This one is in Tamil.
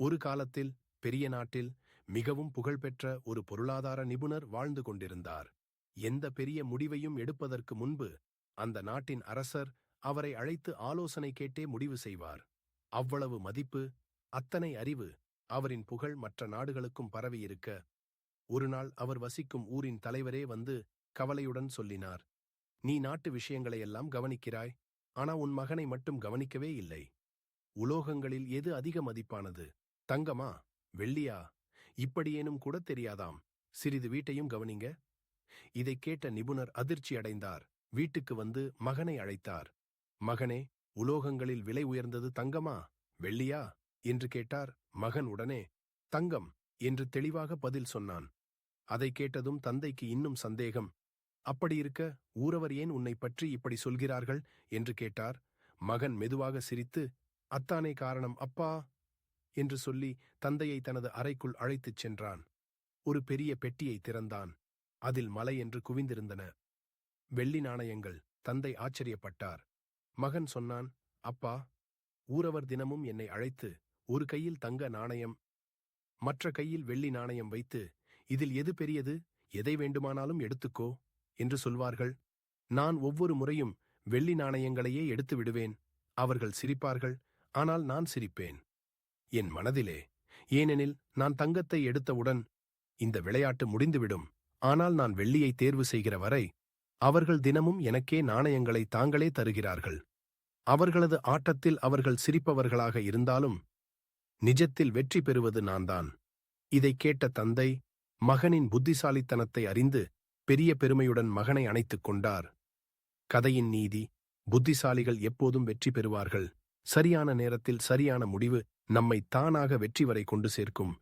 ஒரு காலத்தில் பெரிய நாட்டில் மிகவும் புகழ்பெற்ற ஒரு பொருளாதார நிபுணர் வாழ்ந்து கொண்டிருந்தார். எந்த பெரிய முடிவையும் எடுப்பதற்கு முன்பு அந்த நாட்டின் அரசர் அவரை அழைத்து ஆலோசனை கேட்டே முடிவு செய்வார். அவ்வளவு மதிப்பு அத்தனை அறிவு அவரின் புகழ் மற்ற நாடுகளுக்கும் பரவியிருக்க ஒருநாள் அவர் வசிக்கும் ஊரின் தலைவரே வந்து கவலையுடன் சொல்லினார். நீ நாட்டு விஷயங்களையெல்லாம் கவனிக்கிறாய் ஆனா உன் மகனை மட்டும் கவனிக்கவே இல்லை. உலோகங்களில் எது அதிக மதிப்பானது? தங்கமா? வெள்ளியா? இப்படியேனும் கூட தெரியாதாம். சிறிது வீட்டையும் கவனிங்க. இதைக் கேட்ட நிபுணர் அதிர்ச்சி அடைந்தார். வீட்டுக்கு வந்து மகனை அழைத்தார். மகனே உலோகங்களில் விலை உயர்ந்தது தங்கமா? வெள்ளியா? என்று கேட்டார் மகன் உடனே. தங்கம் என்று தெளிவாக பதில் சொன்னான். அதைக் கேட்டதும் தந்தைக்கு இன்னும் சந்தேகம். அப்படியிருக்க ஊரவர் ஏன் உன்னை பற்றி இப்படி சொல்கிறார்கள்? என்று கேட்டார். மகன் மெதுவாக சிரித்து அத்தானே காரணம் அப்பா! என்று சொல்லி தந்தையை தனது அறைக்குள் அழைத்துச் சென்றான். ஒரு பெரிய பெட்டியை திறந்தான். அதில் மலை என்று குவிந்திருந்தன. வெள்ளி நாணயங்கள். தந்தை ஆச்சரியப்பட்டார். மகன் சொன்னான் அப்பா ஊரவர் தினமும் என்னை அழைத்து ஒரு கையில் தங்க நாணயம் மற்ற கையில் வெள்ளி நாணயம் வைத்து இதில் எது பெரியது? எதை வேண்டுமானாலும் எடுத்துக்கோ என்று சொல்வார்கள். நான் ஒவ்வொரு முறையும் வெள்ளி நாணயங்களையே எடுத்து விடுவேன். அவர்கள் சிரிப்பார்கள். ஆனால் நான் சிரிப்பேன். என் மனதிலே. ஏனெனில் நான் தங்கத்தை எடுத்தவுடன் இந்த விளையாட்டு முடிந்துவிடும். ஆனால் நான் வெள்ளியை தேர்வு செய்கிற வரை அவர்கள் தினமும் எனக்கே நாணயங்களை தாங்களே தருகிறார்கள். அவர்களது ஆட்டத்தில் அவர்கள் சிரிப்பவர்களாக இருந்தாலும் நிஜத்தில் வெற்றி பெறுவது நான்தான். இதைக் கேட்ட தந்தை மகனின் புத்திசாலித்தனத்தை அறிந்து பெரிய பெருமையுடன் மகனை அணைத்துக் கொண்டார். கதையின் நீதி புத்திசாலிகள் எப்போதும் வெற்றி பெறுவார்கள். சரியான நேரத்தில் சரியான முடிவு நம்மை தானாக வெற்றி வரை கொண்டு சேர்க்கும்